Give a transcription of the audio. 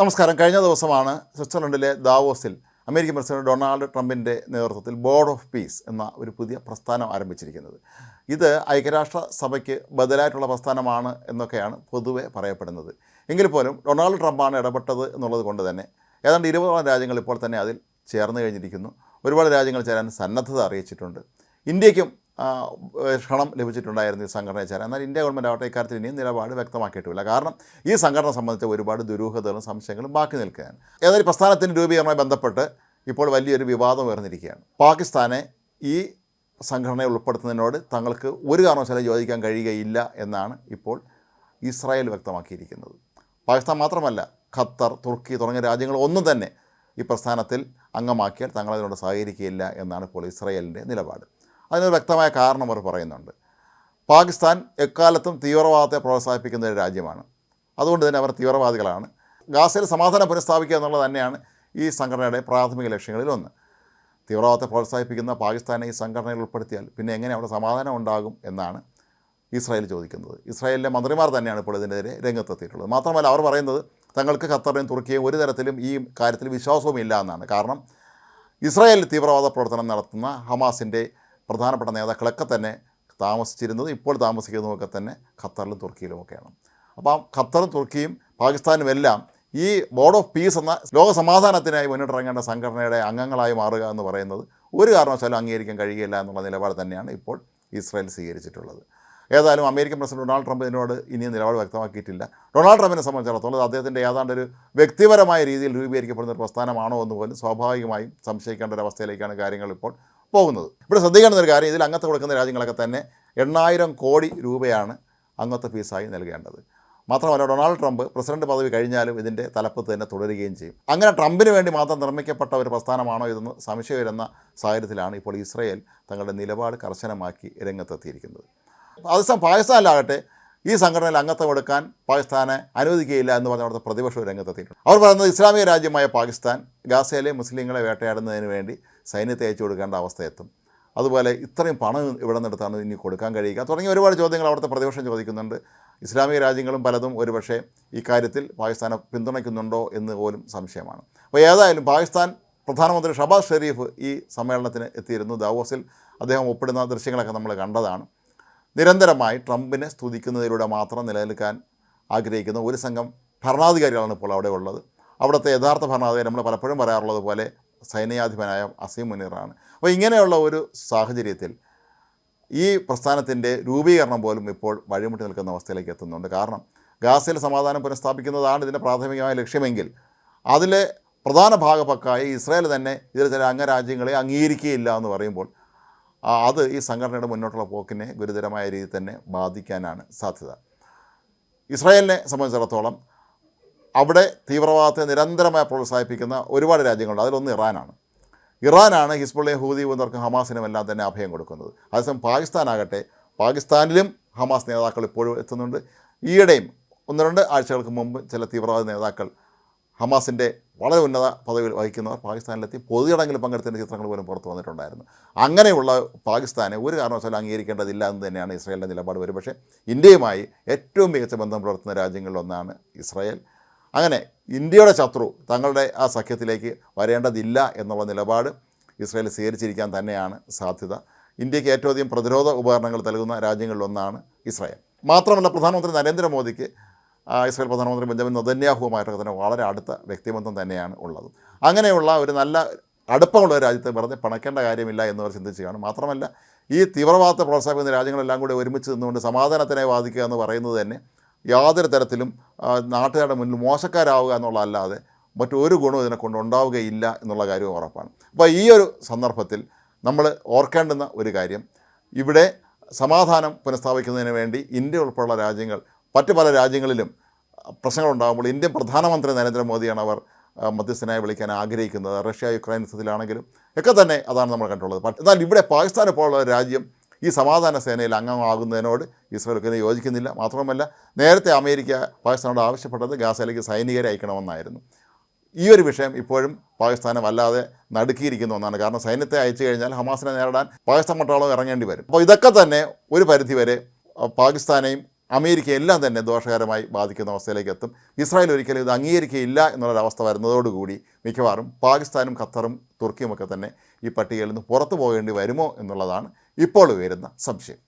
നമസ്കാരം. കഴിഞ്ഞ ദിവസമാണ് സ്വിറ്റ്സർലൻഡിലെ ദാവോസിൽ അമേരിക്കൻ പ്രസിഡന്റ് ഡൊണാൾഡ് ട്രംപിന്റെ നേതൃത്വത്തിൽ ബോർഡ് ഓഫ് പീസ് എന്ന ഒരു പുതിയ പ്രസ്ഥാനം ആരംഭിച്ചിരിക്കുന്നത്. ഇത് ഐക്യരാഷ്ട്ര സഭയ്ക്ക് ബദലായിട്ടുള്ള പ്രസ്ഥാനമാണ് എന്നൊക്കെയാണ് പൊതുവെ പറയപ്പെടുന്നത്. എങ്കിൽ പോലും ഡൊണാൾഡ് ട്രംപാണ് ഇടപെട്ടത് എന്നുള്ളത് കൊണ്ട് തന്നെ ഏതാണ്ട് ഇരുപതോളം രാജ്യങ്ങൾ ഇപ്പോൾ തന്നെ അതിൽ ചേർന്ന് കഴിഞ്ഞിരിക്കുന്നു. ഒരുപാട് രാജ്യങ്ങൾ ചേരാൻ സന്നദ്ധത അറിയിച്ചിട്ടുണ്ട്. ഇന്ത്യക്കും ക്ഷണം ലഭിച്ചിട്ടുണ്ടായിരുന്നു ഈ സംഘടനയെ ചേരാൻ. എന്നാൽ ഇന്ത്യ ഗവൺമെന്റ് ആവട്ടെ ഇക്കാര്യത്തിൽ ഇനിയും നിലപാട് വ്യക്തമാക്കിയിട്ടില്ല. കാരണം ഈ സംഘടന സംബന്ധിച്ച ഒരുപാട് ദുരൂഹതകളും സംശയങ്ങളും ബാക്കി നിൽക്കുകയാണ്. ഏതായാലും പ്രസ്ഥാനത്തിന്റെ രൂപീകരണവുമായി ബന്ധപ്പെട്ട് ഇപ്പോൾ വലിയൊരു വിവാദം ഉയർന്നിരിക്കുകയാണ്. പാകിസ്ഥാനെ ഈ സംഘടനയെ ഉൾപ്പെടുത്തുന്നതിനോട് തങ്ങൾക്ക് ഒരു കാരണവശാലും യോജിക്കാൻ കഴിയുകയില്ല എന്നാണ് ഇപ്പോൾ ഇസ്രായേൽ വ്യക്തമാക്കിയിരിക്കുന്നത്. പാകിസ്ഥാൻ മാത്രമല്ല ഖത്തർ തുർക്കി തുടങ്ങിയ രാജ്യങ്ങൾ ഒന്നും തന്നെ ഈ പ്രസ്ഥാനത്തിൽ അംഗമാക്കിയാൽ തങ്ങളതിനോട് സഹകരിക്കുകയില്ല എന്നാണ് ഇപ്പോൾ ഇസ്രായേലിന്റെ നിലപാട്. അതിനൊരു വ്യക്തമായ കാരണം അവർ പറയുന്നുണ്ട്. പാകിസ്ഥാൻ എക്കാലത്തും തീവ്രവാദത്തെ പ്രോത്സാഹിപ്പിക്കുന്ന ഒരു രാജ്യമാണ്. അതുകൊണ്ട് തന്നെ അവർ തീവ്രവാദികളാണ്. ഗാസയിൽ സമാധാനം പുനഃസ്ഥാപിക്കുക എന്നുള്ളത് തന്നെയാണ് ഈ സംഘടനയുടെ പ്രാഥമിക ലക്ഷ്യങ്ങളിൽ ഒന്ന് തീവ്രവാദത്തെ പ്രോത്സാഹിപ്പിക്കുന്ന പാകിസ്ഥാനെ ഈ സംഘടനയിൽ ഉൾപ്പെടുത്തിയാൽ പിന്നെ എങ്ങനെ അവിടെ സമാധാനം ഉണ്ടാകും എന്നാണ് ഇസ്രായേൽ ചോദിക്കുന്നത്. ഇസ്രായേലിലെ മന്ത്രിമാർ തന്നെയാണ് ഇപ്പോൾ ഇതിനെതിരെ രംഗത്തെത്തിയിട്ടുള്ളത്. മാത്രമല്ല അവർ പറയുന്നത് തങ്ങൾക്ക് ഖത്തറിനും തുർക്കിയും ഒരു തരത്തിലും ഈ കാര്യത്തിൽ വിശ്വാസവും ഇല്ല എന്നാണ്. കാരണം ഇസ്രായേലിൽ തീവ്രവാദ പ്രവർത്തനം നടത്തുന്ന ഹമാസിന്റെ പ്രധാനപ്പെട്ട നേതാക്കളൊക്കെ തന്നെ താമസിച്ചിരുന്നത് ഇപ്പോൾ താമസിക്കുന്നതൊക്കെ തന്നെ ഖത്തറിലും തുർക്കിയിലുമൊക്കെയാണ് അപ്പം ഖത്തറും തുർക്കിയും പാകിസ്ഥാനും എല്ലാം ഈ ബോർഡ് ഓഫ് പീസ് എന്ന ലോക സമാധാനത്തിനായി മുന്നിട്ടിറങ്ങേണ്ട സംഘടനയുടെ അംഗങ്ങളായി മാറുക എന്ന് പറയുന്നത് ഒരു കാരണവശാലും അംഗീകരിക്കാൻ കഴിയില്ല എന്നുള്ള നിലപാട് തന്നെയാണ് ഇപ്പോൾ ഇസ്രായേൽ സ്വീകരിച്ചിട്ടുള്ളത്. ഏതായാലും അമേരിക്കൻ പ്രസിഡന്റ് ഡൊണാൾഡ് ട്രംപ് ഇതിനോട് ഇനിയും നിലപാട് വ്യക്തമാക്കിയിട്ടില്ല. ഡൊണാൾഡ് ട്രംപിനെ സംബന്ധിച്ചിടത്തോളം അദ്ദേഹത്തിന്റെ ഏതാണ്ട് ഒരു വ്യക്തിപരമായ രീതിയിൽ രൂപീകരിക്കപ്പെടുന്ന ഒരു പ്രസ്ഥാനമാണോ എന്ന് പോലും സ്വാഭാവികമായും സംശയിക്കേണ്ട ഒരു അവസ്ഥയിലേക്കാണ് കാര്യങ്ങൾ ഇപ്പോൾ പോകുന്നത്. ഇവിടെ ശ്രദ്ധിക്കേണ്ട ഒരു കാര്യം ഇതിൽ അംഗത്വം കൊടുക്കുന്ന രാജ്യങ്ങളൊക്കെ തന്നെ എണ്ണായിരം കോടി രൂപയാണ് അംഗത്വ ഫീസായി നൽകേണ്ടത്. മാത്രമല്ല ഡൊണാൾഡ് ട്രംപ് പ്രസിഡന്റ് പദവി കഴിഞ്ഞാലും ഇതിന്റെ തലപ്പത്ത് തന്നെ തുടരുകയും ചെയ്യും. അങ്ങനെ ട്രംപിന് വേണ്ടി മാത്രം നിർമ്മിക്കപ്പെട്ട ഒരു പ്രസ്ഥാനമാണോ ഇതെന്ന് സംശയം വരുന്ന സാഹചര്യത്തിലാണ് ഇപ്പോൾ ഇസ്രയേൽ തങ്ങളുടെ നിലപാട് കർശനമാക്കി രംഗത്തെത്തിയിരിക്കുന്നത്. അതേസമയം പാകിസ്ഥാനിലാകട്ടെ ഈ സംഘടനയിൽ അംഗത്വം എടുക്കാൻ പാകിസ്ഥാനെ അനുവദിക്കുകയില്ല എന്ന് പറഞ്ഞ അവിടുത്തെ പ്രതിപക്ഷവും രംഗത്തെത്തിയിട്ടുണ്ട്. അവർ പറയുന്നത് ഇസ്ലാമിക രാജ്യമായ പാകിസ്ഥാൻ ഗാസയിലെ മുസ്ലിങ്ങളെ വേട്ടയാടുന്നതിന് വേണ്ടി സൈന്യത്തെ അയച്ചു കൊടുക്കേണ്ട അവസ്ഥ എത്തും. അതുപോലെ ഇത്രയും പണം ഇവിടെ നിന്നെടുത്താണ് ഇനി കൊടുക്കാൻ കഴിയുക. തുടങ്ങിയ ഒരുപാട് ചോദ്യങ്ങൾ അവിടുത്തെ പ്രതിപക്ഷം ചോദിക്കുന്നുണ്ട്. ഇസ്ലാമിക രാജ്യങ്ങളും പലതും ഒരുപക്ഷെ ഇക്കാര്യത്തിൽ പാകിസ്ഥാനെ പിന്തുണയ്ക്കുന്നുണ്ടോ എന്ന് പോലും സംശയമാണ്. അപ്പോൾ ഏതായാലും പാകിസ്ഥാൻ പ്രധാനമന്ത്രി ഷബാസ് ഷെരീഫ് ഈ സമ്മേളനത്തിന് എത്തിയിരുന്നു. ദാവോസിൽ അദ്ദേഹം ഒപ്പിടുന്ന ദൃശ്യങ്ങളൊക്കെ നമ്മൾ കണ്ടതാണ്. നിരന്തരമായി ട്രംപിനെ സ്തുതിക്കുന്നതിലൂടെ മാത്രം നിലനിൽക്കാൻ ആഗ്രഹിക്കുന്ന ഒരു സംഘം ഭരണാധികാരികളാണ് ഇപ്പോൾ അവിടെ ഉള്ളത്. അവിടുത്തെ യഥാർത്ഥ ഭരണാധികാരി നമ്മൾ പലപ്പോഴും പറയാറുള്ളത് പോലെ സൈന്യാധിപനായ അസീം മുനീറാണ്. അപ്പോൾ ഇങ്ങനെയുള്ള ഒരു സാഹചര്യത്തിൽ ഈ പ്രസ്ഥാനത്തിന്റെ രൂപീകരണം പോലും ഇപ്പോൾ വഴിമുട്ടി നിൽക്കുന്ന അവസ്ഥയിലേക്ക് എത്തുന്നുണ്ട്. കാരണം ഗാസയിൽ സമാധാനം പുനഃസ്ഥാപിക്കുന്നതാണ് ഇതിന്റെ പ്രാഥമികമായ ലക്ഷ്യമെങ്കിൽ അതിലെ പ്രധാന ഭാഗപക്കായി ഇസ്രായേൽ തന്നെ ഇതിൽ ചില അംഗരാജ്യങ്ങളെ അംഗീകരിക്കുകയില്ല എന്ന് പറയുമ്പോൾ അത് ഈ സംഘടനയുടെ മുന്നോട്ടുള്ള പോക്കിനെ ഗുരുതരമായ രീതിയിൽ തന്നെ ബാധിക്കാനാണ് സാധ്യത. ഇസ്രായേലിനെ സംബന്ധിച്ചിടത്തോളം അവിടെ തീവ്രവാദത്തെ നിരന്തരമായി പ്രോത്സാഹിപ്പിക്കുന്ന ഒരുപാട് രാജ്യങ്ങളുണ്ട്. അതിലൊന്ന് ഇറാനാണ്. ഇറാനാണ് ഹിസ്ബുള്ള ഹൂതി എന്നവർക്ക് ഹമാസിനും എല്ലാം തന്നെ അഭയം കൊടുക്കുന്നത്. അതേസമയം പാകിസ്ഥാനാകട്ടെ പാകിസ്ഥാനിലും ഹമാസ് നേതാക്കൾ ഇപ്പോഴും എത്തുന്നുണ്ട്. ഈയിടെയും ഒന്ന് രണ്ട് ആഴ്ചകൾക്ക് മുമ്പ് ചില തീവ്രവാദ നേതാക്കൾ ഹമാസിന്റെ വളരെ ഉന്നത പദവിയിൽ വഹിക്കുന്നവർ പാകിസ്ഥാനിലെത്തി പൊതുചടങ്ങിൽ പങ്കെടുത്തതിന്റെ ചിത്രങ്ങൾ പോലും പുറത്തു വന്നിട്ടുണ്ടായിരുന്നു. അങ്ങനെയുള്ള പാകിസ്ഥാനെ ഒരു കാരണവശാലും അംഗീകരിക്കേണ്ടതില്ല എന്ന് തന്നെയാണ് ഇസ്രായേലിന്റെ നിലപാട്. ഒരുപക്ഷെ ഇന്ത്യയുമായി ഏറ്റവും മികച്ച ബന്ധം പുലർത്തുന്ന രാജ്യങ്ങളിലൊന്നാണ് ഇസ്രായേൽ. അങ്ങനെ ഇന്ത്യയുടെ ശത്രു തങ്ങളുടെ ആ സഖ്യത്തിലേക്ക് വരേണ്ടതില്ല എന്നുള്ള നിലപാട് ഇസ്രായേൽ സ്വീകരിച്ചിരിക്കാൻ തന്നെയാണ് സാധ്യത. ഇന്ത്യയ്ക്ക് ഏറ്റവും അധികം പ്രതിരോധ ഉപകരണങ്ങൾ നൽകുന്ന രാജ്യങ്ങളിലൊന്നാണ് ഇസ്രായേൽ. മാത്രമല്ല പ്രധാനമന്ത്രി നരേന്ദ്രമോദിക്ക് ഇസ്രായേൽ പ്രധാനമന്ത്രി ബെഞ്ചമിൻ നദന്യാഹുവുമായിട്ടൊക്കെ തന്നെ വളരെ അടുത്ത വ്യക്തിബന്ധം തന്നെയാണ് ഉള്ളത്. അങ്ങനെയുള്ള ഒരു നല്ല അടുപ്പമുള്ള രാജ്യത്തെ വെറുതെ പണക്കേണ്ട കാര്യമില്ല എന്നവർ ചിന്തിക്കുകയാണ് മാത്രമല്ല ഈ തീവ്രവാദത്തെ പ്രോത്സാഹിപ്പിക്കുന്ന രാജ്യങ്ങളെല്ലാം കൂടി ഒരുമിച്ച് നിന്നുകൊണ്ട് സമാധാനത്തിനായി വാദിക്കുക എന്ന് പറയുന്നത് തന്നെ യാതൊരു തരത്തിലും നാട്ടുകാരുടെ മുന്നിൽ മോശക്കാരാവുക എന്നുള്ളതല്ലാതെ മറ്റൊരു ഗുണവും ഇതിനെ കൊണ്ട് ഉണ്ടാവുകയില്ല എന്നുള്ള കാര്യവും ഉറപ്പാണ്. അപ്പോൾ ഈ ഒരു സന്ദർഭത്തിൽ നമ്മൾ ഓർക്കേണ്ടുന്ന ഒരു കാര്യം ഇവിടെ സമാധാനം പുനഃസ്ഥാപിക്കുന്നതിന് വേണ്ടി ഇന്ത്യ ഉൾപ്പെടെയുള്ള രാജ്യങ്ങൾ മറ്റു പല രാജ്യങ്ങളിലും പ്രശ്നങ്ങളുണ്ടാകുമ്പോൾ ഇന്ത്യൻ പ്രധാനമന്ത്രി നരേന്ദ്രമോദിയാണ് അവർ മധ്യസ്ഥനായി വിളിക്കാൻ ആഗ്രഹിക്കുന്നത്. റഷ്യ യുക്രൈൻ യുദ്ധത്തിലാണെങ്കിലും ഒക്കെ തന്നെ അതാണ് നമ്മൾ കണ്ടുള്ളത്. എന്നാൽ ഇവിടെ പാകിസ്ഥാനെ പോലുള്ള രാജ്യം ഈ സമാധാന സേനയിൽ അംഗമാകുന്നതിനോട് ഇസ്രായേൽക്കിന് യോജിക്കുന്നില്ല. മാത്രമല്ല നേരത്തെ അമേരിക്ക പാകിസ്ഥാനോട് ആവശ്യപ്പെട്ടത് ഗാസയിലേക്ക് സൈനികരെ അയക്കണമെന്നായിരുന്നു. ഈ ഒരു വിഷയം ഇപ്പോഴും പാകിസ്ഥാനെ വല്ലാതെ നടുക്കിയിരിക്കുന്ന ഒന്നാണ്. കാരണം സൈന്യത്തെ അയച്ചു കഴിഞ്ഞാൽ ഹമാസിനെ നേരിടാൻ പാകിസ്ഥാൻ പട്ടാളം ഇറങ്ങേണ്ടി വരും. അപ്പോൾ ഇതൊക്കെ തന്നെ ഒരു പരിധിവരെ പാകിസ്ഥാനെയും അമേരിക്ക എല്ലാം തന്നെ ദോഷകരമായി ബാധിക്കുന്ന അവസ്ഥയിലേക്ക് എത്തും ഇസ്രായേൽ ഒരിക്കലും ഇത് അംഗീകരിക്കുകയില്ല എന്നുള്ളൊരവസ്ഥ വരുന്നതോടുകൂടി മിക്കവാറും പാകിസ്ഥാനും ഖത്തറും തുർക്കിയുമൊക്കെ തന്നെ ഈ പട്ടികയിൽ നിന്ന് പുറത്തു പോകേണ്ടി വരുമോ എന്നുള്ളതാണ് ഇപ്പോൾ ഉയരുന്ന സംശയം.